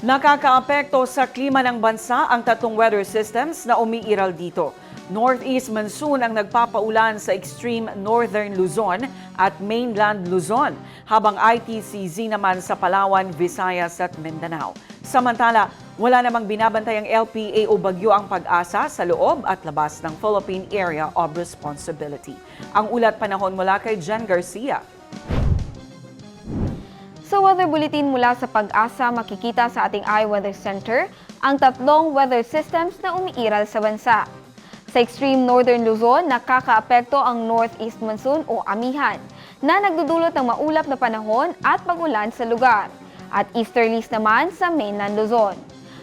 Nakakaapekto sa klima ng bansa ang tatlong weather systems na umiiral dito. Northeast monsoon ang nagpapaulan sa extreme northern Luzon at mainland Luzon, habang ITCZ naman sa Palawan, Visayas at Mindanao. Samantala, wala namang binabantay ang LPA o bagyo ang pag-asa sa loob at labas ng Philippine Area of Responsibility. Ang ulat panahon mula kay Jen Garcia. Sa weather bulletin mula sa pag-asa, makikita sa ating iWeather Center ang tatlong weather systems na umiiral sa bansa. Sa extreme northern Luzon, nakakaapekto ang northeast monsoon o amihan na nagdudulot ng maulap na panahon at pag-ulan sa lugar. At easterlies naman sa mainland Luzon.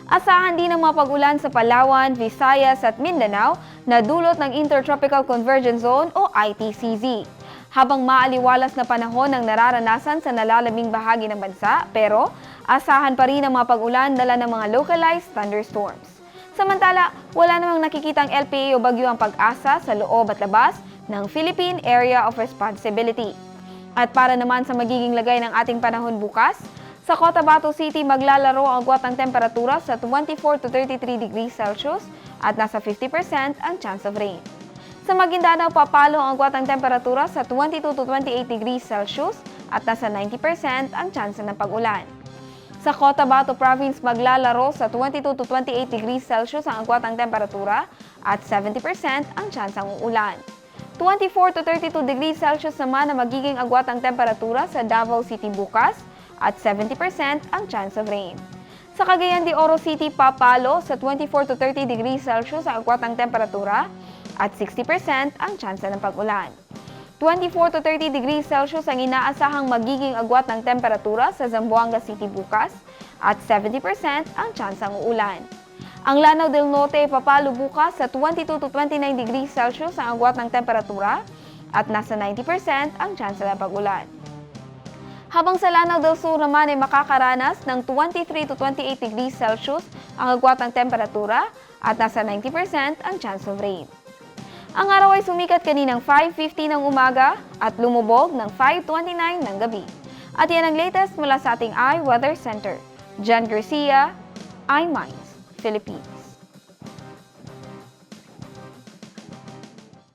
Asahan din ang mga pag-ulan sa Palawan, Visayas at Mindanao na dulot ng Intertropical Convergence Zone o ITCZ habang maaliwalas na panahon ang nararanasan sa nalalaming bahagi ng bansa, pero asahan pa rin ang mga pag-ulan dala ng mga localized thunderstorms. Samantala, wala namang nakikitang LPA o bagyo ang pag-asa sa loob at labas ng Philippine Area of Responsibility. At para naman sa magiging lagay ng ating panahon bukas, sa Cotabato City maglalaro ang agwat ng temperatura sa 24 to 33 degrees Celsius at nasa 50% ang chance of rain. Sa Maguindanao, papalo ang agwat temperatura sa 22 to 28 degrees Celsius at nasa 90% ang chance ng pag-ulan. Sa Cotabato Province, maglalaro sa 22 to 28 degrees Celsius ang agwat temperatura at 70% ang chance ng uulan. 24 to 32 degrees Celsius naman ang magiging agwat ng temperatura sa Davao City bukas at 70% ang chance of rain. Sa Cagayan de Oro City, papalo sa 24 to 30 degrees Celsius ang agwat ng temperatura at 60% ang tsansa ng pag-ulan. 24 to 30 degrees Celsius ang inaasahang magiging agwat ng temperatura sa Zamboanga City bukas at 70% ang tsansang uulan. Ang Lanao del Norte papalo bukas sa 22 to 29 degrees Celsius ang agwat ng temperatura at nasa 90% ang tsansa ng pag-ulan. Habang sa Lanao del Sur naman ay makakaranas ng 23 to 28 degrees Celsius ang agwat ng temperatura at nasa 90% ang chance of rain. Ang araw ay sumikat kaninang 5.50 ng umaga at lumubog ng 5.29 ng gabi. At yan ang latest mula sa ating iWeather Center. Jan Garcia, iMinds, Philippines.